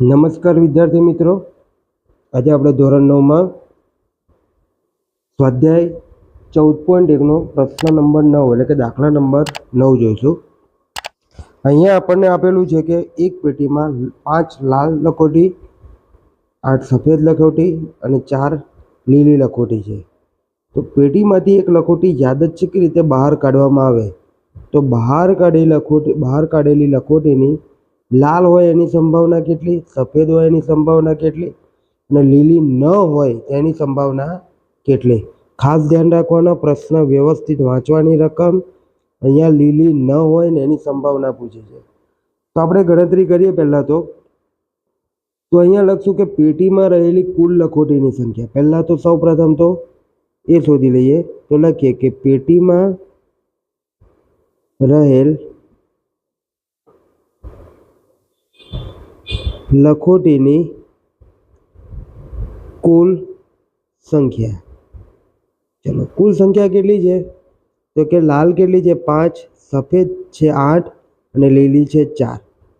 નમસ્કાર વિદ્યાર્થી મિત્રો. આજે આપણે ધોરણ નવમાં સ્વાધ્યાય ચૌદ પોઈન્ટ એકનો પ્રશ્ન નંબર નવ એટલે કે દાખલા નંબર નવ જોઈશું. અહીંયા આપણને આપેલું છે કે એક પેટીમાં પાંચ લાલ લખોટી, આઠ સફેદ લખોટી અને ચાર લીલી લખોટી છે. તો પેટીમાંથી એક લખોટી યાદચ્છિક રીતે બહાર કાઢવામાં આવે. તો બહાર કાઢેલી લખોટી, બહાર કાઢેલી લખોટીની લાલ હોય એની સંભાવના કેટલી, સફેદ હોય એની સંભાવના કેટલી અને લીલી ન હોય એની સંભાવના કેટલી? ખાસ ધ્યાન રાખવાનો, પ્રશ્ન વ્યવસ્થિત વાંચવાની રકમ અહીંયા લીલી ન હોય ને એની સંભાવના પૂછે છે. તો આપણે ગણતરી કરીએ પહેલાં તો. તો અહીંયા લખશું કે પેટીમાં રહેલી કુલ લખોટીની સંખ્યા. પહેલાં તો સૌ પ્રથમ તો એ શોધી લઈએ. તો લખીએ કે પેટીમાં રહેલ લખોટીની કુલ સંખ્યા. ચલો, કુલ સંખ્યા કેટલી છે? તો કે લાલ કેટલી છે? પાંચ, સફેદ છે આઠ અને લીલી છે ચાર.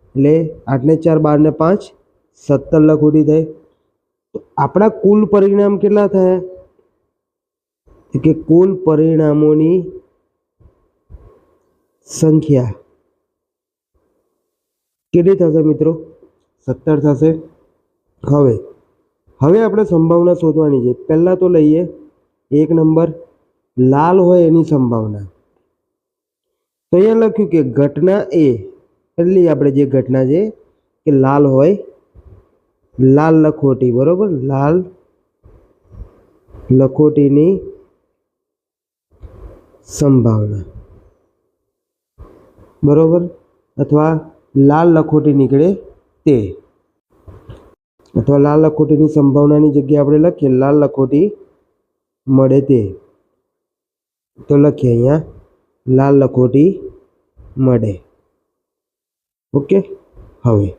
એટલે આઠને ચાર બારને પાંચ, સત્તર લખોટી થઈ. તો આપણા કુલ પરિણામ કેટલા થયા? કે કુલ પરિણામોની સંખ્યા. કેટલી થશે મિત્રો? સત્તર થશે. હવે હવે આપણે સંભાવના શોધવાની છે. પહેલાં તો લઈએ એક નંબર, લાલ હોય એની સંભાવના. તો અહીંયા લખ્યું કે ઘટના એ, એટલે આપણે જે ઘટના છે કે લાલ હોય, લાલ લખોટી, બરાબર? લાલ લખોટીની સંભાવના. બરાબર? અથવા લાલ લખોટી નીકળે તે. અથવા લાલ લખોટીની સંભાવનાની જગ્યાએ આપણે લખીએ. લાલ લખોટી મળે તે. તો લખીએ અહીંયા, લાલ લખોટી મળે. ઓકે? હવે,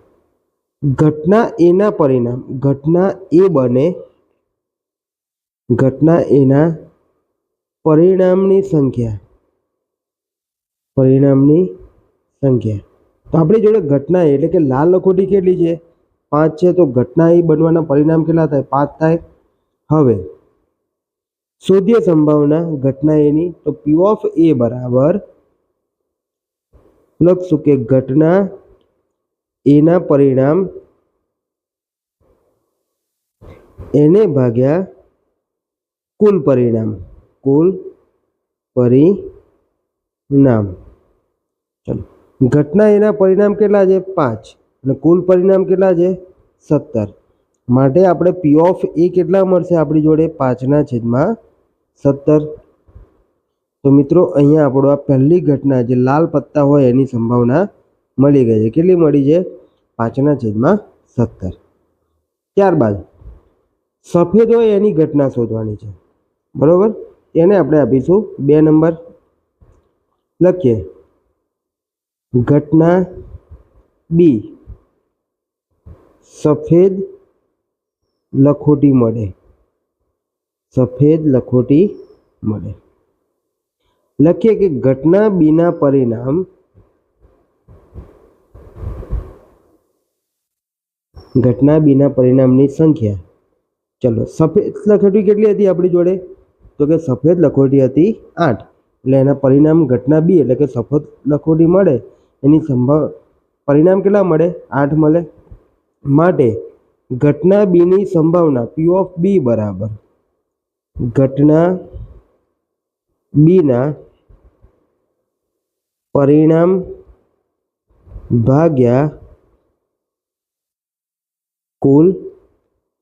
ઘટના એના પરિણામ, ઘટના એ બને, ઘટના એના પરિણામની સંખ્યા પરિણામની સંખ્યા. તો આપણી જોડે ઘટના એટલે કે લાલ લખોટી કેટલી છે? પાંચ છે તો ઘટના એ બનવાના પરિણામ કેટલા થાય? પાંચ થાય. હવે, શોધ્ય સંભાવના ઘટના એની, તો પી ઓફ એ બરાબર. લખશું કે ઘટના એના પરિણામ એને ભાગ્યા કુલ પરિણામ. કુલ પરિણામ. ચલો. ઘટના એના પરિણામ કેટલા છે? પાંચ. અને કુલ પરિણામ કેટલા છે? સત્તર. માટે આપણે પી ઓફ એ કેટલા મળશે આપણી જોડે? પાંચના છેદમાં સત્તર. તો મિત્રો, અહીંયા આપણો આ પહેલી ઘટના જે લાલ પત્તા હોય એની સંભાવના મળી ગઈ છે. કેટલી મળી છે? પાંચના છેદમાં સત્તર. ત્યારબાદ, સફેદ હોય એની ઘટના શોધવાની છે. બરાબર? એને આપણે આપીશું બે નંબર. લખીએ. ઘટના બી. સફેદ લખોટી મળે. સફેદ લખોટી મળે. લખીએ કે ઘટના બીના પરિણામ ઘટના બીના પરિણામની સંખ્યા. ચલો, સફેદ લખોટી કેટલી હતી આપણી જોડે? તો કે સફેદ લખોટી હતી આઠ. એટલે એના પરિણામ ઘટના બી, એટલે કે સફેદ લખોટી મળે. એની સંભાવ, પરિણામ કેટલા મળે? આઠ મળે. માટે ઘટના બીની સંભાવના પી ઓફ બી બરાબર. ઘટના બીના પરિણામ ભાગ્યા કુલ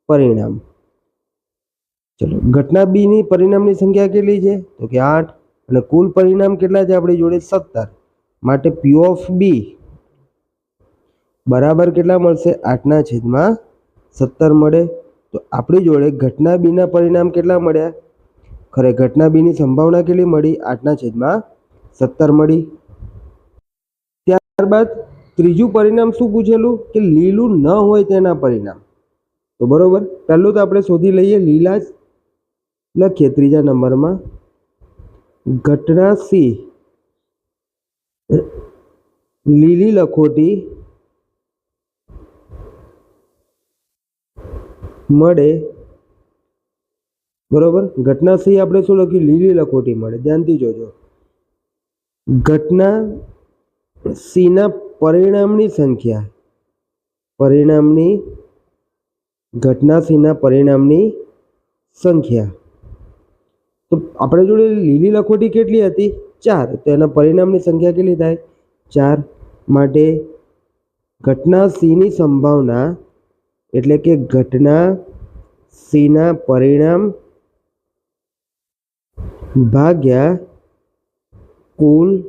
પરિણામ. ચલો, ઘટના બીની પરિણામની સંખ્યા કેટલી છે? તો કે આઠ. અને કુલ પરિણામ કેટલા છે આપણી જોડે? સત્તર. માટે પી ઓફ બી બરાબર કેટલા મળશે? આઠના છેદમાં સત્તર મળે. તો આપણી જોડે ઘટના બીના પરિણામ કેટલા મળ્યા? ખરે ઘટના બીની સંભાવના કેટલી મળી? આઠના છેદમાં સત્તર મળી. ત્યારબાદ ત્રીજું પરિણામ શું પૂછેલું? કે લીલું ન હોય તેના પરિણામ. તો બરોબર? પહેલું તો આપણે શોધી લઈએ, લીલા જ લખીએ ત્રીજા નંબરમાં. ઘટના સી લીલી લખોટી મળે. બરોબર? ઘટના સી આપણે શું લખ્યું? લીલી લખોટી મળે. ધ્યાનથી જોજો. ઘટના સીના પરિણામની સંખ્યા. પરિણામની ઘટના સીના પરિણામની સંખ્યા. તો આપણે જોડે લીલી લખોટી કેટલી હતી? ચાર. તો એના પરિણામની સંખ્યા કેટલી થાય? ચાર. માટે ઘટના સીની સંભાવના એટલે કે ઘટના સીના પરિણામ ભાગ્યા કુલ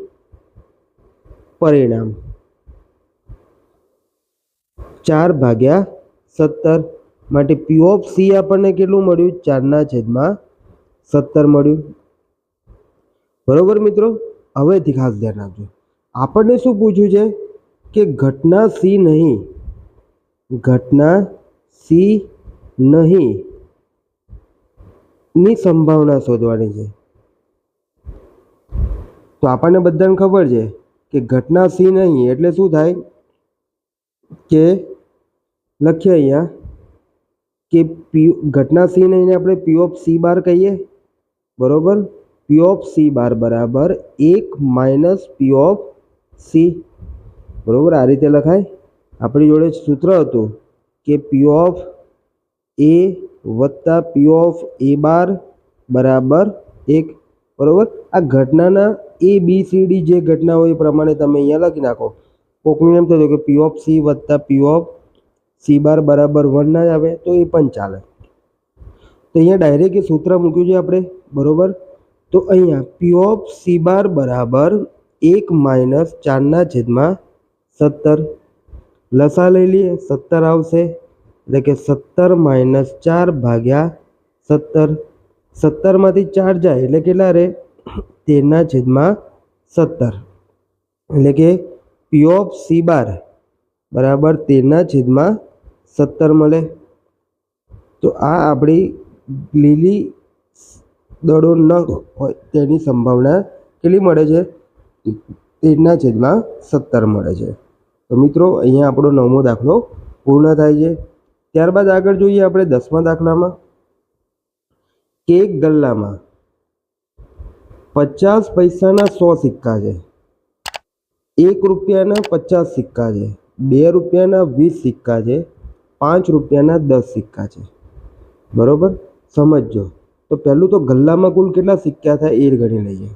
પરિણામ. ચાર ભાગ્યા સત્તર. માટે પી ઓફ સી આપણને કેટલું મળ્યું? ચારના છેદમાં સત્તર મળ્યું. બરોબર મિત્રો? હવેથી ખાસ ધ્યાન આપજો આપણને શું પૂછ્યું છે કે ઘટના સી નહીં? ઘટના સી નહીં ની સંભાવના શોધવાની છે. તો આપણને બધાને ખબર છે કે ઘટના સી નહીં એટલે શું થાય કે લખીએ અહીંયા કે પી, ઘટના સી નહીં આપણે પી ઓફ સી બાર કહીએ. બરોબર? પી ઓફ સી બાર બરાબર એક માઇનસ પી ઓફ સી બરાબર? આ રીતે લખાય. આપણી જોડે સૂત્ર હતું કે પી ઓફ એ વત્તા પી ઓફ એ બાર બરાબર એક. બરાબર? આ ઘટનાના એ બી સી ડી જે ઘટના હોય એ પ્રમાણે તમે અહીંયા લખી નાખો. કોકનું એમ થતું કે પી ઓફ સી વત્તા પી ઓફ સી બાર બરાબર વન ના જ આવે તો એ પણ ચાલે. તો અહીંયા ડાયરેક્ટ સૂત્ર મૂક્યું છે આપણે. બરોબર? તો અહીંયા પી ઓફ સી બાર બરાબર એક માઇનસ ચારના છેદમાં સત્તર. લસા લઈ લઈએ, સત્તર આવશે. એટલે કે સત્તર માઇનસ ચાર ભાગ્યા સત્તર. સત્તરમાંથી ચાર જાય એટલે કેટલા રહે? તેરના છેદમાં સત્તર. એટલે કે પી ઓફ સી બાર બરાબર તેરના છેદમાં સત્તર મળે. તો આ આપણી લીલી દડો ન હોય તેની સંભાવના કેટલી મળે છે? તેરના છેદમાં સત્તર મળે છે. તો મિત્રો, અહીંયા આપણો નવમો દાખલો પૂર્ણ થાય છે. ત્યારબાદ આગળ જોઈએ આપણે દસમા દાખલામાં. કે એક ગલ્લામાં પચાસ પૈસાના સો સિક્કા છે. એક રૂપિયાના પચાસ સિક્કા છે. બે રૂપિયાના વીસ સિક્કા છે. પાંચ રૂપિયાના દસ સિક્કા છે. બરોબર? સમજજો. તો પહેલું તો ગલ્લામાં કુલ કેટલા સિક્કા થાય એ ગણી લઈએ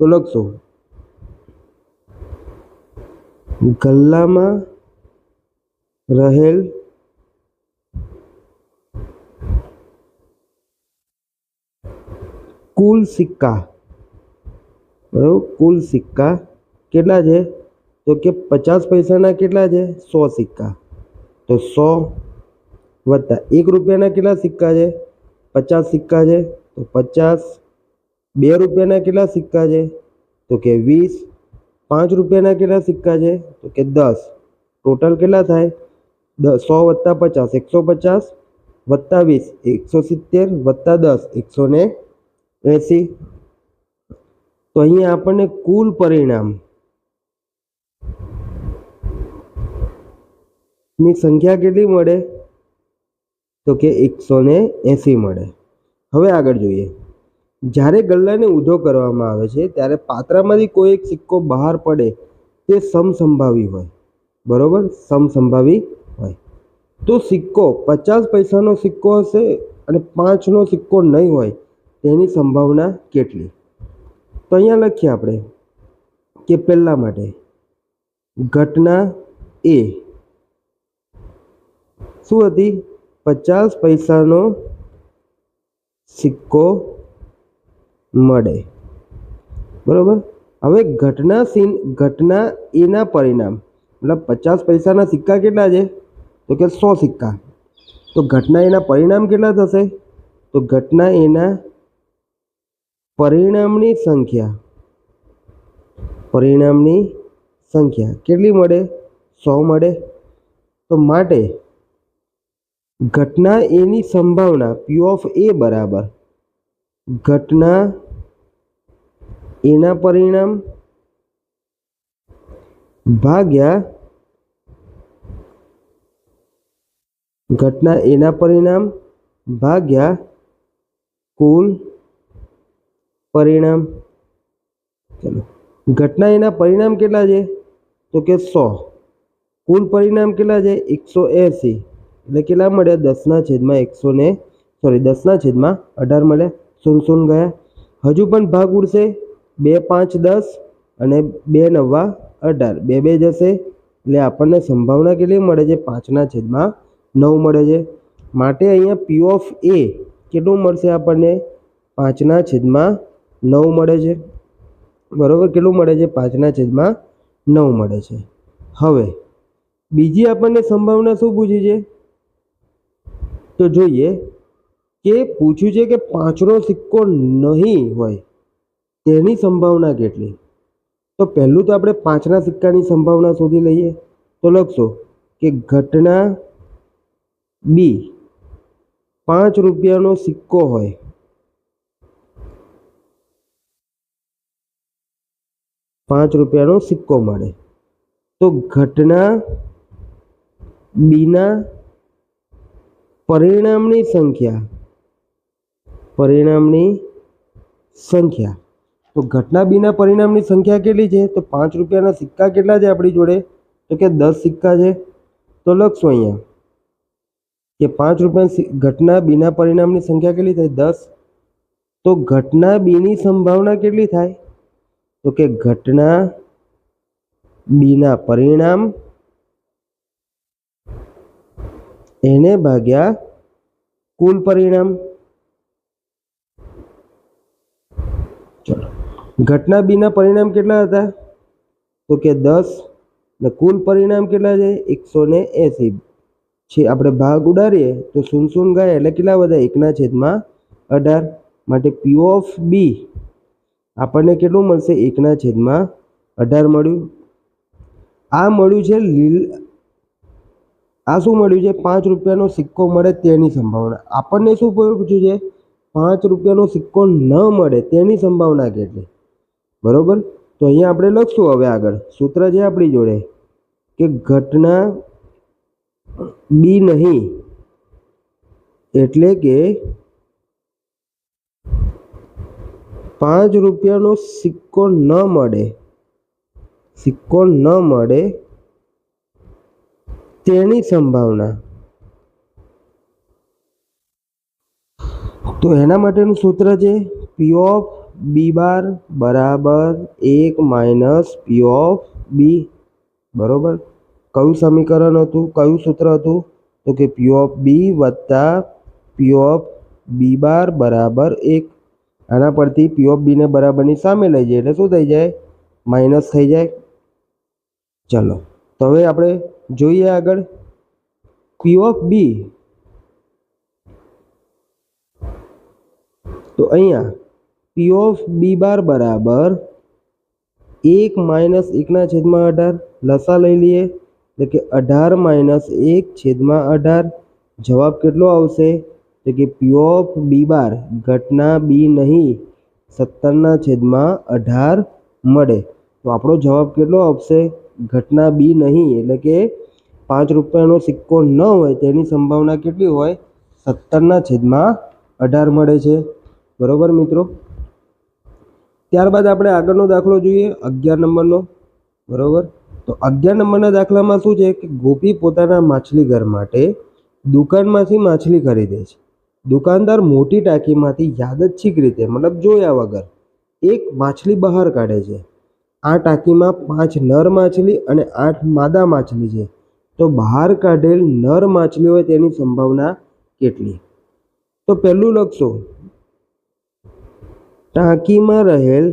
તો લખશો ગલ્લામાં રહેલ કુલ સિક્કા બરાબર કુલ સિક્કા કેટલા છે તો કે પચાસ પૈસાના કેટલા છે સો સિક્કા તો સો વત્તા એક રૂપિયાના કેટલા સિક્કા છે પચાસ સિક્કા છે, તો પચાસ. બે રૂપિયાના કેટલા સિક્કા છે? તો કે વીસ. પાંચ રૂપિયાના કેટલા સિક્કા છે? તો કે દસ. ટોટલ કેટલા થાય? સો વત્તા પચાસ. એકસો પચાસ વત્તા વીસ. એકસો સિત્તેર વત્તા દસ. એકસો ને એંસી. તો અહીંયા આપણને કુલ પરિણામની સંખ્યા કેટલી મળે? તો કે એકસો ને એંસી મળે. હવે આગળ જોઈએ. જ્યારે ગલ્લાને ઊંધો કરવામાં આવે છે, ત્યારે પાત્રામાંથી કોઈ એક સિક્કો બહાર પડે તે સમસંભાવી હોય. બરોબર? સમસંભાવી હોય. તો સિક્કો પચાસ પૈસાનો સિક્કો હશે અને પાંચનો સિક્કો નહીં હોય તેની સંભાવના કેટલી? તો અહીંયા લખીએ આપણે કે પહેલાં માટે ઘટના એ. શું હતી? પચાસ પૈસાનો સિક્કો મળે. બરોબર? હવે ઘટના સીન, ઘટના એના પરિણામ. મતલબ પચાસ પૈસાના સિક્કા કેટલા છે? તો કે સો સિક્કા. તો ઘટના એના પરિણામ કેટલા થશે? તો ઘટના એના પરિણામની સંખ્યા. પરિણામની સંખ્યા. કેટલી મળે? સો મળે. તો માટે ઘટના એની સંભાવના પી ઓફ એ બરાબર. ઘટના એના પરિણામ ભાગ્યા ઘટના એના પરિણામ ભાગ્યા કુલ પરિણામ. ચલો. ઘટના એના પરિણામ કેટલા છે? તો કે સો. કુલ પરિણામ કેટલા છે? એકસો એંસી. એટલે કેટલા મળ્યા દસના છેદમાં એકસો ને સોરી દસના છેદમાં અઢાર મળ્યા શૂન્ય શૂન્ય ગયા. હજુ પણ ભાગ ઉડશે. બે પાંચ દસ અને બે નવા અઢાર. બે બે જશે. એટલે આપણને સંભાવના કેટલી મળે છે? પાંચના છેદમાં નવ મળે છે. માટે અહીંયા પી ઓફ એ કેટલું મળશે આપણને? પાંચના છેદમાં નવ મળે છે. બરાબર? કેટલું મળે છે? પાંચના છેદમાં નવ મળે છે. હવે, બીજી આપણને સંભાવના શું પૂછી છે? તો જોઈએ કે પૂછ્યું છે કે પાંચનો સિક્કો નહીં હોય, તેની સંભાવના કેટલી? તો પહેલું તો આપણે પાંચના સિક્કાની સંભાવના શોધી લઈએ. તો લખશો કે ઘટના બી પાંચ રૂપિયાનો સિક્કો હોય. પાંચ રૂપિયાનો સિક્કો મળે. તો ઘટના બીના પરિણામની સંખ્યા. પરિણામની સંખ્યા. તો ઘટના બીના પરિણામની સંખ્યા કેટલી છે? તો પાંચ રૂપિયાના સિક્કા કેટલા છે આપણી જોડે? તો કે દસ સિક્કા છે. તો લખશું અહીંયા. કે પાંચ રૂપિયા ઘટના બીના પરિણામની સંખ્યા કેટલી થાય? દસ. તો ઘટના બીની સંભાવના કેટલી થાય? તો કે ઘટના બીના પરિણામ એને ભાગ્યા કુલ પરિણામ. ચલો. ઘટના બીના પરિણામ કેટલા હતા? તો કે દસ ને કુલ પરિણામ કેટલા છે? એકસો ને એંસી. છે આપણે ભાગ ઉડાડીએ તો સુનસુન ગાય એટલે કેટલા બધા? એકના છેદમાં અઢાર. માટે પી ઓફ બી આપણને કેટલું મળશે? એકના છેદમાં અઢાર મળ્યું. આ મળ્યું છે લીલ આ શું મળ્યું છે? પાંચ રૂપિયાનો સિક્કો મળે તેની સંભાવના. આપણને શું પૂછ્યું છે? પાંચ રૂપિયાનો સિક્કો ન મળે તેની સંભાવના કેટલી? બરોબર? તો અહીંયા આપણે લખશું હવે આગળ. સૂત્ર છે આપણી જોડે કે ઘટના બી નહીં એટલે કે પાંચ રૂપિયાનો સિક્કો ન મળે. સિક્કો ન મળે તેની સંભાવના. તો એના માટેનું સૂત્ર છે પી ઓફ બી બાર બરાબર એક માઇનસ પી ઓફ બી બરોબર? કયું સમીકરણ હતું? કયું સૂત્ર હતું? તો કે પી ઓફ બી વત્તા પી ઓફ બી બાર બરાબર એક. આના પરથી પી ઓફ બીને બરાબરની સામે લઈ જઈએ એટલે શું થઈ જાય? માઇનસ થઈ જાય. ચલો. તો હવે આપણે જોઈએ આગળ. પી ઓફ બી તો અહીંયા પી ઓફ બી બાર બરાબર એક માઇનસ એકના છેદમાં અઢાર. લસા લઈ લઈએ. એટલે કે અઢાર માઇનસ એક છેદમાં અઢાર. જવાબ કેટલો આવશે? તો કે પી ઓફ બી બાર ઘટના બી નહીં, સત્તરના છેદમાં અઢાર મળે. તો આપણો જવાબ કેટલો આવશે ઘટના બી નહીં, એટલે કે પાંચ રૂપિયાનો સિક્કો ન હોય તેની સંભાવના કેટલી હોય? સત્તરના છેદમાં અઢાર મળે છે. બરોબર મિત્રો? ત્યારબાદ આપણે આગળનો દાખલો જોઈએ, અગિયાર નંબરનો. બરોબર? તો અગિયાર નંબરના દાખલામાં શું છે કે ગોપી પોતાના માછલી ઘર માટે દુકાનમાંથી માછલી ખરીદે છે. દુકાનદાર મોટી ટાંકીમાંથી યાદચ્છિક રીતે, મતલબ જોયા વગર, એક માછલી બહાર કાઢે છે. આ ટાંકીમાં પાંચ નર માછલી અને આઠ માદા માછલી છે. તો બહાર કાઢેલ નર માછલી હોય તેની સંભાવના કેટલી? તો પહેલું લખશો. ટાંકીમાં રહેલ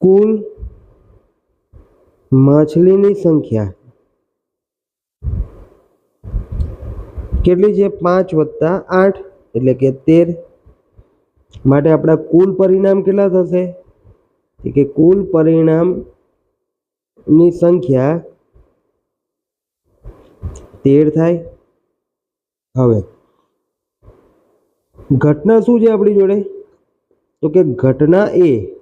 કુલ માછલીની સંખ્યા કેટલી છે? પાંચ વત્તા આઠ એટલે કે તેર માટે આપણા કુલ પરિણામ કેટલા થશે? કે કુલ પરિણામની સંખ્યા તેર થાય. હવે, ઘટના શું છે આપણી જોડે? તો કે ઘટના એ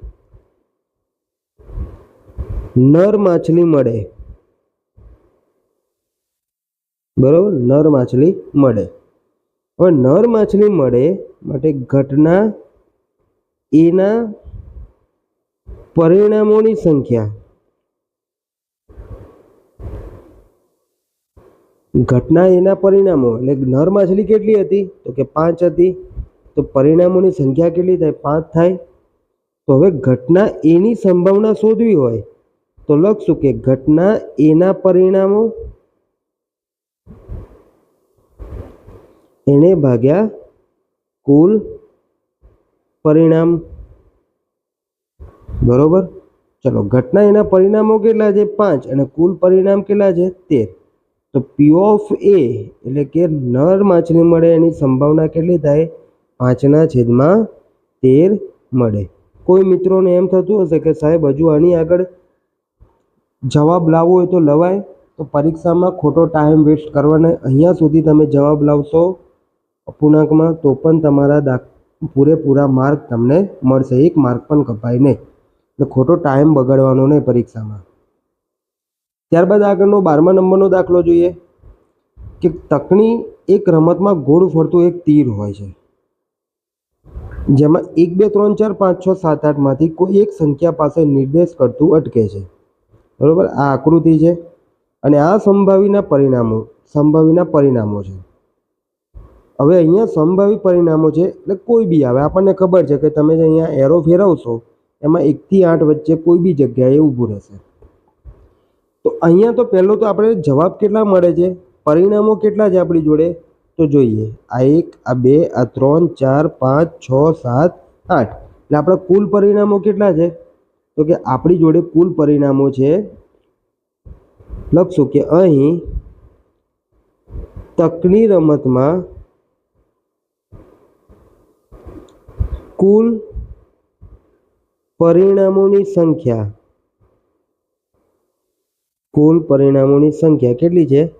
નર માછલી મળે. બરોબર? નર માછલી મળે. હવે નર માછલી મળે માટે ઘટના એના પરિણામોની સંખ્યા. ઘટના એના પરિણામો, એટલે નર માછલી કેટલી હતી? તો કે પાંચ હતી. તો પરિણામોની સંખ્યા કેટલી થાય? પાંચ થાય. તો હવે ઘટના એની સંભાવના શોધવી હોય તો લખશું કે ઘટના એના પરિણામો એને ભાગ્યા કુલ પરિણામ. બરોબર? ચલો, ઘટના એના પરિણામો કેટલા છે? પાંચ. અને કુલ પરિણામ કેટલા છે? તેર. તો પી ઓફ એ એટલે કે નર માછલી મળે એની સંભાવના કેટલી થાય? પાંચના છેદમાં તેર મળે. કોઈ મિત્રોને એમ થતું હશે કે સાહેબ, હજુ આની આગળ જવાબ લાવવો હોય તો લવાય. તો પરીક્ષામાં ખોટો ટાઈમ વેસ્ટ કરવાને અહીંયા સુધી તમે જવાબ લાવશો. અપૂર્ણાંકમાં તો પણ તમારા દા, પૂરેપૂરા માર્ક તમને મળશે. એક માર્ક પણ કપાય નહીં. એટલે ખોટો ટાઈમ બગાડવાનો નહીં પરીક્ષામાં. ત્યારબાદ આગળનો બારમા નંબરનો દાખલો જોઈએ. કે તકણી એક રમતમાં ગોળ ફરતું એક તીર હોય છે. જેમાં એક, બે, ત્રણ, ચાર, પાંચ, છ, સાત આઠમાંથી કોઈ એક સંખ્યા પાસે નિર્દેશ કરતું અટકે છે. બરાબર? આ આકૃતિ છે. અને આ સંભાવીના પરિણામો સંભાવીના પરિણામો છે. હવે અહીંયા સંભાવી પરિણામો છે, એટલે કોઈ બી આવે. આપણને ખબર છે કે તમે જે અહીંયા એરો ફેરવશો, એમાં એકથી આઠ વચ્ચે કોઈ બી જગ્યાએ ઊભું રહેશે. તો અહીંયા તો પહેલો તો આપણે જવાબ કેટલા મળે છે? પરિણામો કેટલા છે આપણી જોડે? તો જોઈએ. આ એક, આ બે, આ ત્રણ, ચાર, પાંચ, છ, સાત, આઠ. એટલે આપણા કુલ પરિણામો કેટલા છે? તો કે આપણી જોડે કુલ પરિણામો છે, લખશું કે અહીં તકની રમતમાં કુલ પરિણામોની સંખ્યા. કુલ પરિણામોની સંખ્યા કેટલી છે?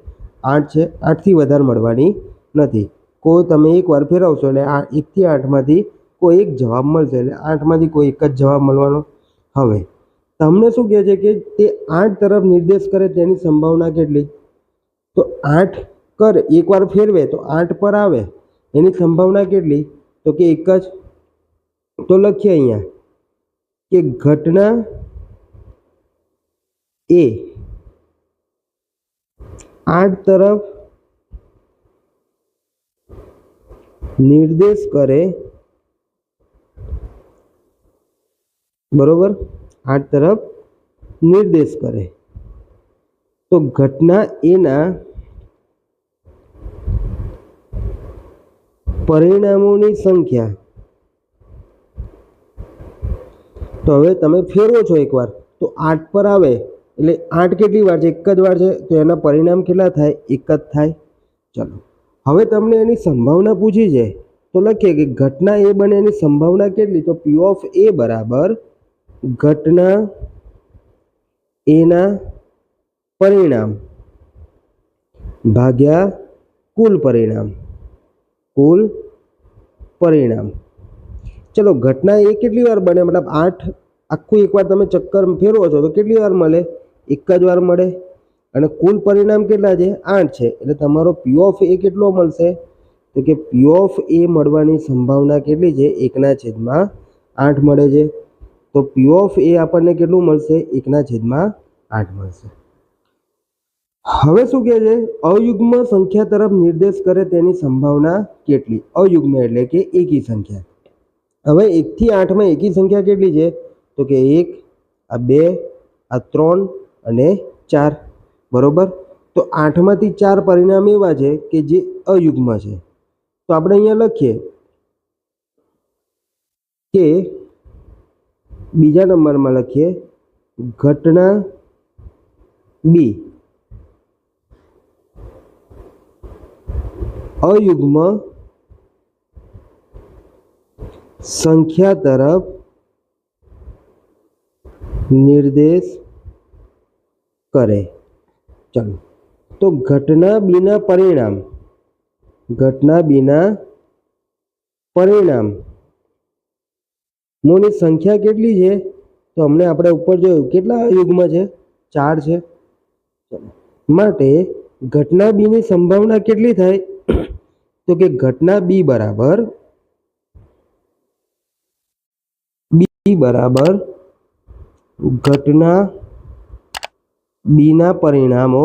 આઠ છે. આઠથી વધારે મળવાની નથી. કોઈ તમે એકવાર ફેરવશો એટલે આ એકથી આઠમાંથી કોઈ એક જવાબ મળશે એટલે આઠમાંથી કોઈ એક જ જવાબ મળવાનો. હવે, તમને શું કહે છે કે તે આઠ તરફ નિર્દેશ કરે તેની સંભાવના કેટલી? તો આઠ કરે. એકવાર ફેરવે તો આઠ પર આવે. એની સંભાવના કેટલી? તો કે એક જ. તો લખીએ અહીંયા કે ઘટના એ આઠ તરફ નિર્દેશ કરે બરોબર આઠ તરફ નિર્દેશ કરે તો ઘટના એના પરિણામોની સંખ્યા તો હવે તમે ફેરવો છો એકવાર. તો આઠ પર આવે, એટલે આઠ કેટલી વાર છે? એક જ વાર છે? તો એના પરિણામ કેટલા થાય? એક જ થાય. ચલો. હવે તમને એની સંભાવના પૂછી છે. તો લખીએ કે ઘટના એ બને એની સંભાવના કેટલી? તો પી ઓફ એ બરાબર ઘટના એના પરિણામ ભાગ્યા કુલ પરિણામ. કુલ પરિણામ. ચલો, ઘટના એ કેટલી વાર બને? મતલબ આઠ આખું એકવાર તમે ચક્કર ફેરવો છો, તો કેટલી વાર મળે? એક જ વાર મળે. અને કુલ પરિણામ કેટલા છે? આઠ છે. એટલે તમારો પી ઓફ એ કેટલો મળશે? તો કે પી ઓફ એ મળવાની સંભાવના કેટલી છે? એકના છેદમાં આઠ મળે છે. તો પી ઓફ એ આપણને કેટલું મળશે? એકના છેદમાં આઠ મળશે. હવે શું કહે છે? અયુગ્મ સંખ્યા તરફ નિર્દેશ કરે તેની સંભાવના કેટલી? અયુગ્મ એટલે કે એકી સંખ્યા. હવે એકથી આઠમાં એકી સંખ્યા કેટલી છે? તો કે એક, આ બે, આ ત્રણ અને ચાર. બરોબર? તો આઠમાંથી ચાર પરિણામ એવા છે કે જે અયુગ્મ છે. તો આપણે અહીંયા લખીએ કે બીજા નંબરમાં લખીએ ઘટના બી. અયુગ્મ સંખ્યા તરફ નિર્દેશ કરે. ચાલો. તો ઘટના બીના પરિણામ. ઘટના બીના પરિણામ. મોની સંખ્યા કેટલી છે? તો અમને આપણે ઉપર જોયું. કેટલા યુગમાં છે? ચાર છે. માટે ઘટના બીની સંભાવના કેટલી થાય? તો કે ઘટના બી બરાબર બરાબર ઘટના બીના પરિણામો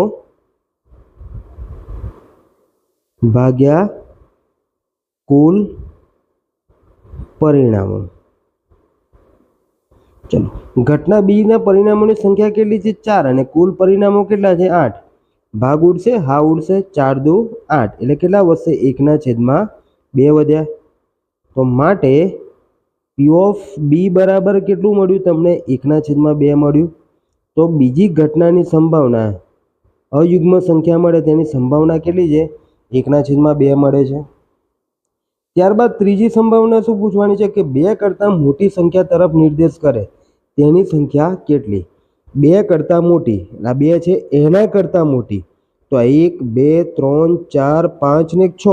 ભાગ્યા કુલ પરિણામો. ચલો, ઘટના બીના પરિણામોની સંખ્યા કેટલી છે? ચાર અને કુલ પરિણામો કેટલા છે? આઠ. ભાગ ઉડશે, હા ઉડશે, ચાર દુ આઠ. એટલે કેટલા વધશે? એકના છેદમાં બે વધ્યા. તો માટે પી ઓફ બી બરાબર કેટલું મળ્યું? તમને એકના છેદમાં બે મળ્યું. તો બીજી ઘટનાની સંભાવના, અયુગ્મ સંખ્યા મળે તેની સંભાવના કેટલી છે? એકના છેદમાં બે મળે છે. ત્યારબાદ ત્રીજી સંભાવના શું પૂછવાની છે? કે બે કરતાં મોટી સંખ્યા તરફ નિર્દેશ કરે. તેની સંખ્યા કેટલી? બે કરતાં મોટી. આ બે છે, એના કરતાં મોટી. તો એક, બે, ત્રણ, ચાર, પાંચ ને છ.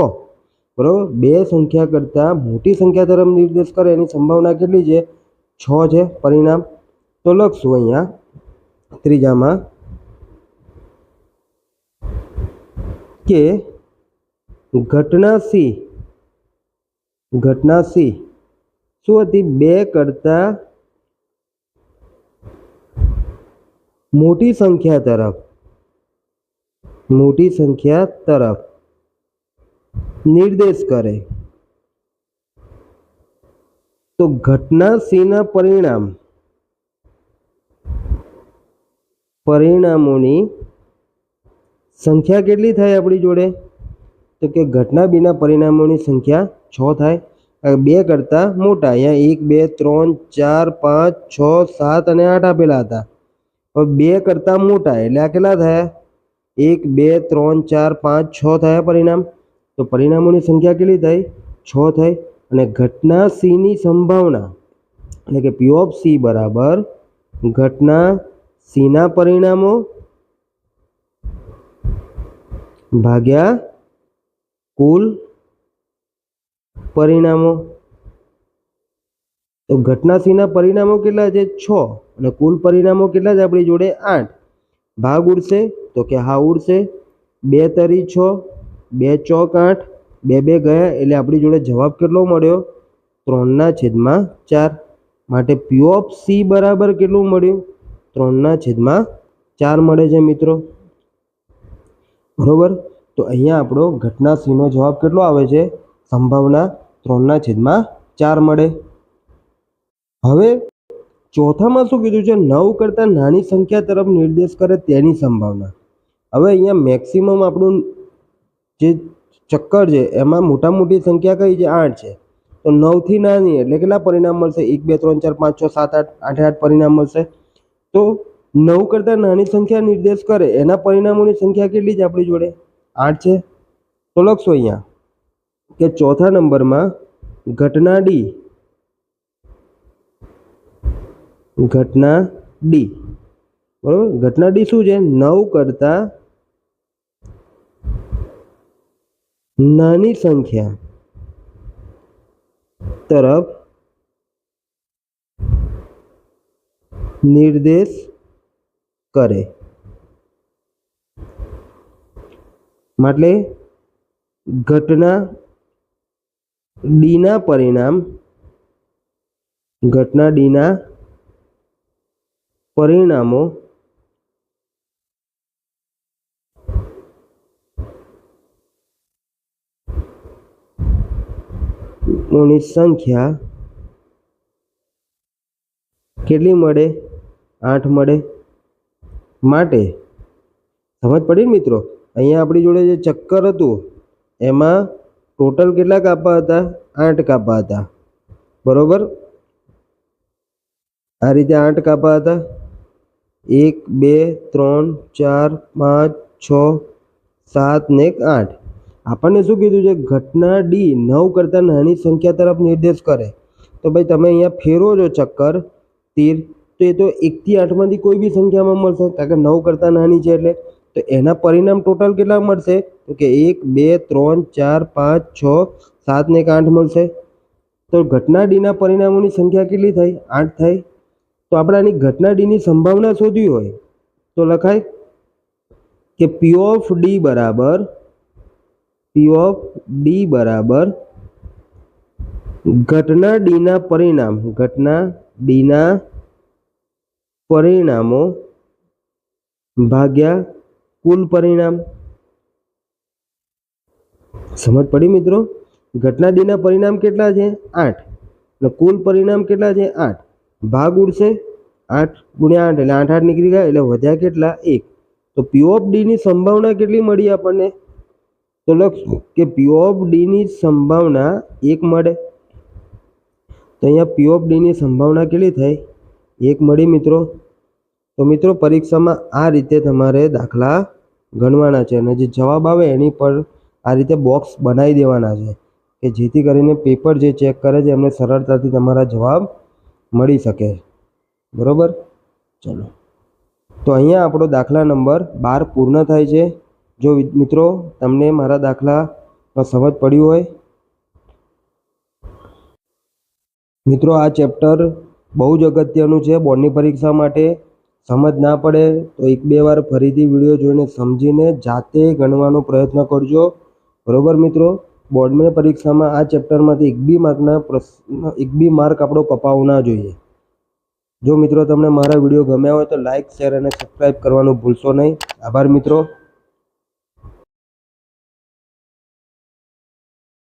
બરાબર? બે સંખ્યા કરતાં મોટી સંખ્યા તરફ નિર્દેશ કરે, એની સંભાવના કેટલી છે? છ છે પરિણામ. તો લખશું અહીંયા ત્રીજામાં કે ઘટના સી ઘટના સી શું હતી? બે કરતાં મોટી સંખ્યા તરફ, મોટી સંખ્યા તરફ. નિર્દેશ કરે. તો ઘટના સીના પરિણામ. પરિણામોની સંખ્યા કેટલી થાય આપણી જોડે? તો કે ઘટના બીના પરિણામોની સંખ્યા છ થાય. બે કરતાં મોટા, અહીંયા એક, બે, ત્રણ, ચાર, પાંચ, છ, સાત અને આઠ આપેલા હતા. હવે બે કરતાં મોટા, એટલે આ કેટલા થયા? એક, બે, ત્રણ, ચાર, પાંચ, છ થયા પરિણામ. તો પરિણામોની સંખ્યા કેટલી થઈ? છ થઈ. અને ઘટના સીની સંભાવના, એટલે કે પી ઓફ સી બરાબર, ઘટના સીના પરિણામો ભાગ્યા કુલ પરિણામો. તો ઘટના સીના પરિણામો કેટલા છે? છ. અને કુલ પરિણામો કેટલા છે? આપણી જોડે આઠ. ભાગ ઉડશે, તો કે હા ઉડશે. બે તરી છ. બે ચોક આઠ, બે બે ગયા એટલે આપણી જોડે જવાબ કેટલો મળ્યો? ત્રણના છેદમાં ચાર. માટે પી ઓફ સી બરાબર કેટલું મળ્યું? ત્રણના છેદમાં ચાર મળે છે મિત્રો. બરોબર? તો અહીંયા આપણો ઘટના સીનો જવાબ કેટલો આવે છે? સંભાવના ત્રણના છેદમાં ચાર મળે. હવે ચોથામાં શું કીધું છે? નવ કરતાં નાની સંખ્યા તરફ નિર્દેશ કરે તેની સંભાવના. હવે અહીંયા મેક્સિમમ આપણું જે ચક્કર છે, એમાં મોટા મોટી સંખ્યા કઈ છે? આઠ છે. તો નવથી નાની એટલે કેટલા પરિણામ મળશે? એક, બે, ત્રણ, ચાર, પાંચ, છ, સાત, આઠ, આઠે આઠ પરિણામ મળશે. તો નવ કરતાં નાની સંખ્યા નિર્દેશ કરે. એના પરિણામોની સંખ્યા કેટલી છે આપણી જોડે? આઠ છે. તો લખશો અહીંયા કે ચોથા નંબરમાં ઘટના ડી. ઘટના ડી. બરોબર? ઘટના ડી શું છે? નવ કરતાં નાની સંખ્યા તરફ નિર્દેશ કરે. માટે ઘટના ડીના પરિણામ ઘટના ડીના પરિણામો ની સંખ્યા કેટલી મળે? આઠ મળે. માટે સમજ પડી ને મિત્રો? અહીંયા આપણી જોડે જે ચક્કર હતું, એમાં ટોટલ કેટલા કાપા હતા? આઠ કાપા હતા. બરોબર? આ રીતે આઠ કાપા હતા. એક, બે, ત્રણ, ચાર, પાંચ, છ, સાત ને આઠ. આપણને શું કીધું છે? ઘટના ડી નવ કરતાં નાની સંખ્યા તરફ નિર્દેશ કરે. તો ભાઈ તમે અહીંયા ફેરવો છો ચક્કર, તીર, તો એ તો એકથી આઠમાંથી કોઈ બી સંખ્યામાં મળશે. કારણ કે નવ કરતાં નાની છે એટલે. તો એના પરિણામ ટોટલ કેટલા મળશે? તો કે એક, બે, ત્રણ, ચાર, પાંચ, છ, સાત ને એક આઠ મળશે. તો ઘટના ડીના પરિણામોની સંખ્યા કેટલી થઈ? આઠ થઈ. તો આપણે આની ઘટના ડીની સંભાવના શોધવી હોય. તો લખાય કે પી ઓફ ડી બરાબર પી ઓફ ડી બરાબર. ઘટના ડીના પરિણામ, ઘટના ડીના પરિણામો ભાગ્યા કુલ પરિણામ. સમજ પડી મિત્રો? ઘટના ડીના પરિણામ કેટલા છે? આઠ. અને કુલ પરિણામ કેટલા છે? આઠ. ભાગ ઉડશે આઠ ગુણ્યા આઠ એટલે આઠ આઠ નીકળી ગયા એટલે વધ્યા કેટલા? એક. તો પી ઓફ ડીની સંભાવના કેટલી મળી આપણને? તો લખશું કે પી ઓફ ડીની સંભાવના એક મળે. તો અહીંયા પી ઓફ ડીની સંભાવના કેટલી થઈ? એક મળી મિત્રો. તો મિત્રો પરીક્ષામાં આ રીતે તમારે દાખલા ગણવાના છે અને જે જવાબ આવે એની પર આ રીતે બોક્સ બનાવી દેવાના છે કે જેથી કરીને પેપર જે ચેક કરે છે એમને સરળતાથી તમારા જવાબ મળી શકે. બરાબર? ચલો. તો અહીંયા આપણો દાખલા નંબર બાર પૂર્ણ થાય છે. જો મિત્રો, તમને મારા દાખલામાં સમજ પડી હોય, મિત્રો, આ ચેપ્ટર બહુ જ અગત્યનું છે. બોર્ડની પરીક્ષા માટે સમજ ના પડે તો એક બે વાર ફરીથી વીડિયો જોઈને સમજીને જાતે ગણવાનો પ્રયત્ન કરજો. બરોબર, મિત્રો? બોર્ડની પરીક્ષામાં આ ચેપ્ટરમાંથી એક બી માર્કના પ્રશ્ન, એક બી માર્ક આપણો કપાવવો ના જોઈએ. જો મિત્રો, તમને મારા વીડિયો ગમ્યા હોય તો લાઇક શેર અને સબસ્ક્રાઈબ કરવાનું ભૂલશો નહીં. આભાર, મિત્રો.